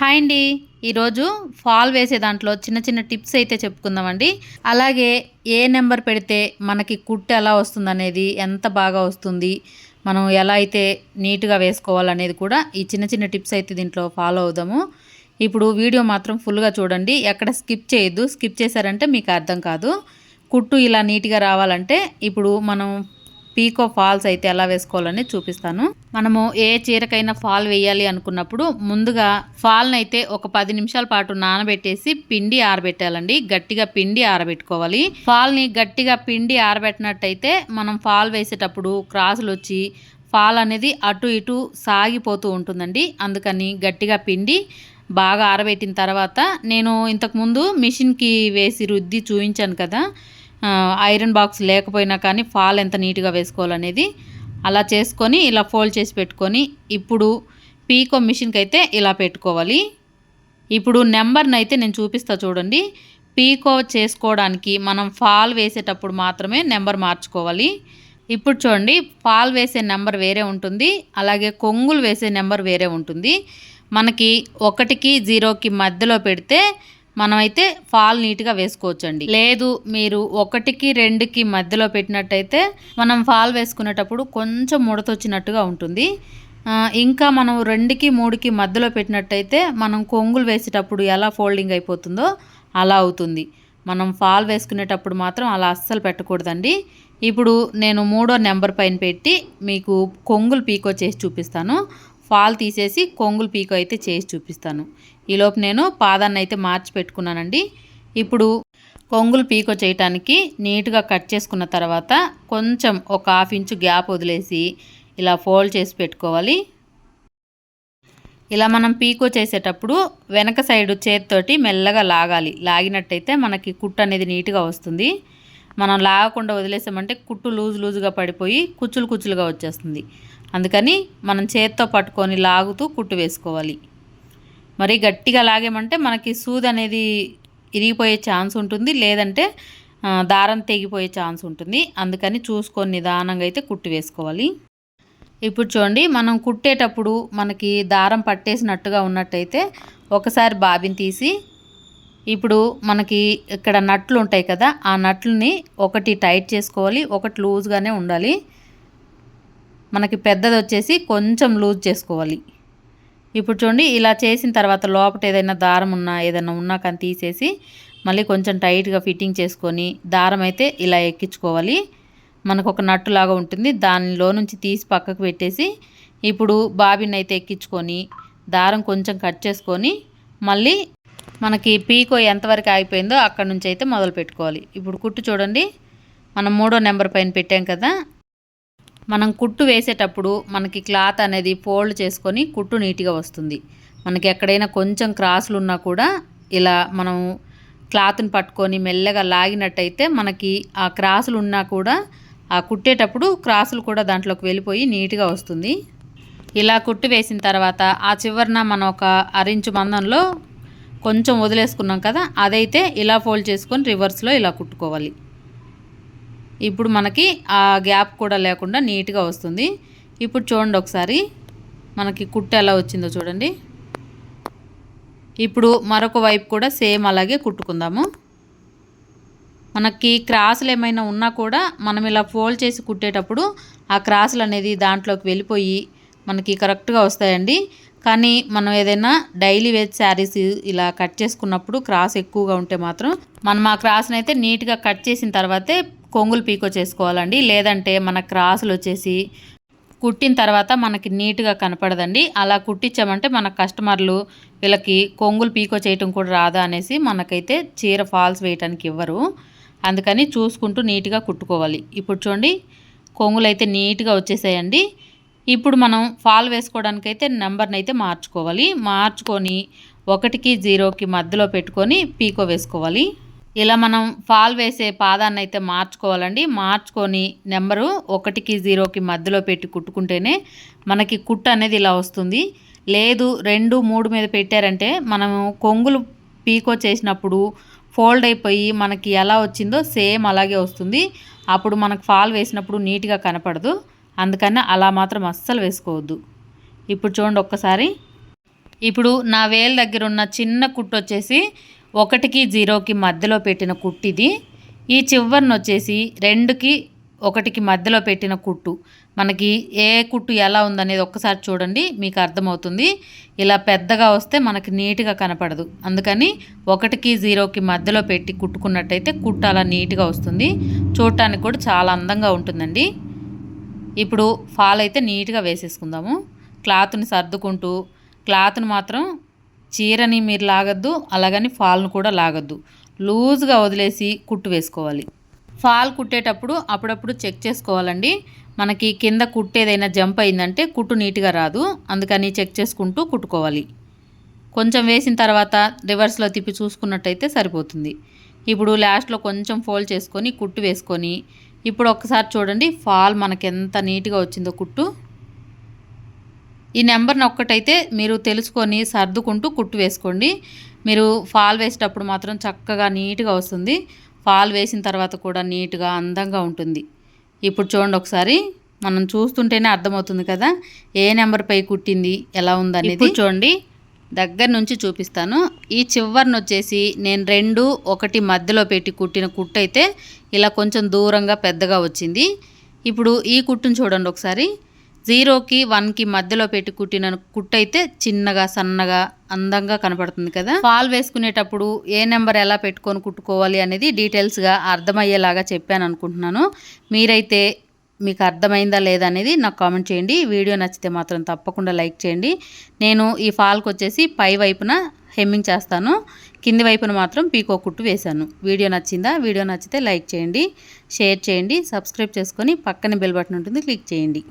Hi అండి. ఈరోజు fall వేసే దాంట్లో చిన్న చిన్న టిప్స్ అయితే చెప్పుకుందామండి. అలాగే ఏ నెంబర్ పెడితే మనకి కుట్టు ఎలా వస్తుంది అనేది ఎంత బాగా వస్తుంది మనం ఎలా అయితే నీట్గా వేసుకోవాలనేది కూడా ఈ చిన్న చిన్న టిప్స్ అయితే దీంట్లో ఫాలో అవుదాము. ఇప్పుడు వీడియో మాత్రం ఫుల్గా చూడండి. ఎక్కడ స్కిప్ చేయొద్దు. స్కిప్ చేశారంటే మీకు అర్థం కాదు. కుట్టు ఇలా నీట్గా రావాలంటే ఇప్పుడు మనం పీకో ఫాల్స్ అయితే ఎలా వేసుకోవాలని చూపిస్తాను. మనము ఏ చీరకైనా ఫాల్ వేయాలి అనుకున్నప్పుడు ముందుగా ఫాల్ని అయితే ఒక పది నిమిషాల పాటు నానబెట్టేసి పిండి ఆరబెట్టాలండి. గట్టిగా పిండి ఆరబెట్టుకోవాలి. ఫాల్ని గట్టిగా పిండి ఆరబెట్టినట్టయితే మనం ఫాల్ వేసేటప్పుడు క్రాసులు వచ్చి ఫాల్ అనేది అటు ఇటు సాగిపోతూ ఉంటుందండి. అందుకని గట్టిగా పిండి బాగా ఆరబెట్టిన తర్వాత నేను ఇంతకుముందు మిషన్కి వేసి రుద్ది చూపించాను కదా. ఐరన్ బాక్స్ లేకపోయినా కానీ ఫాల్ ఎంత నీట్గా వేసుకోవాలనేది అలా చేసుకొని ఇలా ఫోల్డ్ చేసి పెట్టుకొని ఇప్పుడు పీకో మిషన్కి అయితే ఇలా పెట్టుకోవాలి. ఇప్పుడు నెంబర్ని అయితే నేను చూపిస్తా చూడండి. పీకో చేసుకోవడానికి మనం ఫాల్ వేసేటప్పుడు మాత్రమే నెంబర్ మార్చుకోవాలి. ఇప్పుడు చూడండి ఫాల్ వేసే నెంబర్ వేరే ఉంటుంది. అలాగే కొంగులు వేసే నెంబర్ వేరే ఉంటుంది. మనకి ఒకటికి జీరోకి మధ్యలో పెడితే మనమైతే ఫాల్ నీట్గా వేసుకోవచ్చండి. లేదు మీరు ఒకటికి రెండుకి మధ్యలో పెట్టినట్టయితే మనం ఫాల్ వేసుకునేటప్పుడు కొంచెం ముడతొచ్చినట్టుగా ఉంటుంది. ఇంకా మనం రెండుకి మూడుకి మధ్యలో పెట్టినట్టయితే మనం కొంగులు వేసేటప్పుడు ఎలా ఫోల్డింగ్ అయిపోతుందో అలా అవుతుంది. మనం ఫాల్ వేసుకునేటప్పుడు మాత్రం అలా అస్సలు పెట్టకూడదండి. ఇప్పుడు నేను మూడో నెంబర్ పైన పెట్టి మీకు కొంగులు పీకో చేసి చూపిస్తాను. ఫాల్ తీసేసి కొంగులు పీకో అయితే చేసి చూపిస్తాను. ఈలోపు నేను పాదాన్ని అయితే మార్చి పెట్టుకున్నానండి. ఇప్పుడు కొంగులు పీకో చేయటానికి నీట్గా కట్ చేసుకున్న తర్వాత కొంచెం ఒక హాఫ్ ఇంచు గ్యాప్ వదిలేసి ఇలా ఫోల్డ్ చేసి పెట్టుకోవాలి. ఇలా మనం పీకో చేసేటప్పుడు వెనక సైడు చేతితోటి మెల్లగా లాగాలి. లాగినట్టయితే మనకి కుట్టు అనేది నీట్గా వస్తుంది. మనం లాగకుండా వదిలేసామంటే కుట్టు లూజ్ లూజుగా పడిపోయి కుచ్చులు కుచ్చులుగా వచ్చేస్తుంది. అందుకని మనం చేత్తో పట్టుకొని లాగుతూ కుట్టు వేసుకోవాలి. మరి గట్టిగా లాగేమంటే మనకి సూది అనేది ఇరిగిపోయే ఛాన్స్ ఉంటుంది లేదంటే దారం తెగిపోయే ఛాన్స్ ఉంటుంది. అందుకని చూసుకొని నిదానంగా అయితే కుట్టు వేసుకోవాలి. ఇప్పుడు చూడండి మనం కుట్టేటప్పుడు మనకి దారం పట్టేసినట్టుగా ఉన్నట్టయితే ఒకసారి బాబిని తీసి ఇప్పుడు మనకి ఇక్కడ నట్లు ఉంటాయి కదా ఆ నట్లని ఒకటి టైట్ చేసుకోవాలి ఒకటి లూజ్గానే ఉండాలి. మనకి పెద్దది వచ్చేసి కొంచెం లూజ్ చేసుకోవాలి. ఇప్పుడు చూడండి ఇలా చేసిన తర్వాత లోపల ఏదైనా దారం ఉన్నా ఏదైనా ఉన్నా కానీ తీసేసి మళ్ళీ కొంచెం టైట్గా ఫిట్టింగ్ చేసుకొని దారం అయితే ఇలా ఎక్కించుకోవాలి. మనకు ఒక నట్టులాగా ఉంటుంది దానిలో నుంచి తీసి పక్కకు పెట్టేసి ఇప్పుడు బాబిన్ అయితే ఎక్కించుకొని దారం కొంచెం కట్ చేసుకొని మళ్ళీ మనకి పీకో ఎంతవరకు ఆగిపోయిందో అక్కడ నుంచి అయితే మొదలు పెట్టుకోవాలి. ఇప్పుడు కుట్టు చూడండి. మనం మూడో నెంబర్ పైన పెట్టాం కదా. మనం కుట్టు వేసేటప్పుడు మనకి క్లాత్ అనేది ఫోల్డ్ చేసుకొని కుట్టు నీట్గా వస్తుంది. మనకి ఎక్కడైనా కొంచెం క్రాసులు ఉన్నా కూడా ఇలా మనం క్లాత్ని పట్టుకొని మెల్లగా లాగినట్టయితే మనకి ఆ క్రాసులు ఉన్నా కూడా ఆ కుట్టేటప్పుడు క్రాసులు కూడా దాంట్లోకి వెళ్ళిపోయి నీట్గా వస్తుంది. ఇలా కుట్టు వేసిన తర్వాత ఆ చివరిన మనం ఒక అరించు మందంలో కొంచెం వదిలేసుకున్నాం కదా అదైతే ఇలా ఫోల్డ్ చేసుకొని రివర్స్లో ఇలా కుట్టుకోవాలి. ఇప్పుడు మనకి ఆ గ్యాప్ కూడా లేకుండా నీట్గా వస్తుంది. ఇప్పుడు చూడండి ఒకసారి మనకి కుట్టు ఎలా వచ్చిందో చూడండి. ఇప్పుడు మరొక వైపు కూడా సేమ్ అలాగే కుట్టుకుందాము. మనకి క్రాసులు ఏమైనా ఉన్నా కూడా మనం ఇలా ఫోల్డ్ చేసి కుట్టేటప్పుడు ఆ క్రాసులు అనేది దాంట్లోకి వెళ్ళిపోయి మనకి కరెక్ట్గా వస్తాయండి. కానీ మనం ఏదైనా డైలీ వేర్ శారీస్ ఇలా కట్ చేసుకున్నప్పుడు క్రాస్ ఎక్కువగా ఉంటే మాత్రం మనం ఆ క్రాస్ని అయితే నీట్గా కట్ చేసిన తర్వాతే కొంగులు పీకో చేసుకోవాలండి. లేదంటే మన క్రాసులు వచ్చేసి కుట్టిన తర్వాత మనకి నీట్గా కనపడదండి. అలా కుట్టించామంటే మన కస్టమర్లు వీళ్ళకి కొంగులు పీకో చేయటం కూడా రాదా అనేసి మనకైతే చీర ఫాల్స్ వేయటానికి ఇవ్వరు. అందుకని చూసుకుంటూ నీట్గా కుట్టుకోవాలి. ఇప్పుడు చూడండి కొంగులు అయితే నీట్గా వచ్చేసాయండి. ఇప్పుడు మనం ఫాల్ వేసుకోవడానికైతే నెంబర్ని అయితే మార్చుకోవాలి. మార్చుకొని ఒకటికి జీరోకి మధ్యలో పెట్టుకొని పీకో వేసుకోవాలి. ఇలా మనం ఫాల్ వేసే పాదాన్ని అయితే మార్చుకోవాలండి. మార్చుకొని నెంబరు ఒకటికి జీరోకి మధ్యలో పెట్టి కుట్టుకుంటేనే మనకి కుట్టు అనేది ఇలా వస్తుంది. లేదు రెండు మూడు మీద పెట్టారంటే మనము కొంగులు పీకో చేసినప్పుడు ఫోల్డ్ అయిపోయి మనకి ఎలా వచ్చిందో సేమ్ అలాగే వస్తుంది. అప్పుడు మనకు ఫాల్ వేసినప్పుడు నీట్గా కనపడదు. అందుకని అలా మాత్రం అస్సలు వేసుకోవద్దు. ఇప్పుడు చూడండి ఒక్కసారి. ఇప్పుడు నా వేలు దగ్గర ఉన్న చిన్న కుట్టు వచ్చేసి ఒకటికి జీరోకి మధ్యలో పెట్టిన కుట్టు ఇది ఈ చివరిని వచ్చేసి రెండుకి ఒకటికి మధ్యలో పెట్టిన కుట్టు. మనకి ఏ కుట్టు ఎలా ఉందనేది ఒక్కసారి చూడండి మీకు అర్థమవుతుంది. ఇలా పెద్దగా వస్తే మనకి నీట్గా కనపడదు. అందుకని ఒకటికి జీరోకి మధ్యలో పెట్టి కుట్టుకున్నట్టయితే కుట్టు అలా నీట్గా వస్తుంది. చూడటానికి కూడా చాలా అందంగా ఉంటుందండి. ఇప్పుడు ఫాల్ అయితే నీట్గా వేసేసుకుందాము. క్లాత్ని సర్దుకుంటూ క్లాత్ని మాత్రం చీరని మీరు లాగద్దు అలాగని ఫాల్ను కూడా లాగద్దు. లూజ్గా వదిలేసి కుట్టు వేసుకోవాలి. ఫాల్ కుట్టేటప్పుడు అప్పుడప్పుడు చెక్ చేసుకోవాలండి. మనకి కింద కుట్టు ఏదైనా జంప్ అయిందంటే కుట్టు నీట్గా రాదు. అందుకని చెక్ చేసుకుంటూ కుట్టుకోవాలి. కొంచెం వేసిన తర్వాత రివర్స్లో తిప్పి చూసుకున్నట్టయితే సరిపోతుంది. ఇప్పుడు లాస్ట్లో కొంచెం ఫోల్డ్ చేసుకొని కుట్టు వేసుకొని ఇప్పుడు ఒక్కసారి చూడండి ఫాల్ మనకి ఎంత నీట్గా వచ్చిందో కుట్టు. ఈ నెంబర్ని ఒక్కటైతే మీరు తెలుసుకొని సర్దుకుంటూ కుట్టు వేసుకోండి. మీరు ఫాల్ వేసేటప్పుడు మాత్రం చక్కగా నీట్గా వస్తుంది. ఫాల్ వేసిన తర్వాత కూడా నీట్గా అందంగా ఉంటుంది. ఇప్పుడు చూడండి ఒకసారి మనం చూస్తుంటేనే అర్థమవుతుంది కదా ఏ నెంబర్ పై కుట్టింది ఎలా ఉందనేది. చూడండి దగ్గర నుంచి చూపిస్తాను. ఈ చివరిని వచ్చేసి నేను రెండు ఒకటి మధ్యలో పెట్టి కుట్టిన కుట్టు అయితే ఇలా కొంచెం దూరంగా పెద్దగా వచ్చింది. ఇప్పుడు ఈ కుట్టును చూడండి ఒకసారి. జీరోకి వన్కి మధ్యలో పెట్టి కుట్టిన కుట్టు అయితే చిన్నగా సన్నగా అందంగా కనపడుతుంది కదా. ఫాల్ వేసుకునేటప్పుడు ఏ నెంబర్ ఎలా పెట్టుకొని కుట్టుకోవాలి అనేది డీటెయిల్స్గా అర్థమయ్యేలాగా చెప్పాను అనుకుంటున్నాను. మీరైతే మీకు అర్థమైందా లేదా అనేది నాకు కామెంట్ చేయండి. వీడియో నచ్చితే మాత్రం తప్పకుండా లైక్ చేయండి. నేను ఈ ఫాల్కి వచ్చేసి పై వైపున హెమ్మింగ్ చేస్తాను. కింది వైపున మాత్రం పీకో కుట్టు వేశాను. వీడియో నచ్చిందా? వీడియో నచ్చితే లైక్ చేయండి షేర్ చేయండి సబ్స్క్రైబ్ చేసుకొని పక్కన బెల్ బటన్ ఉంటుంది క్లిక్ చేయండి.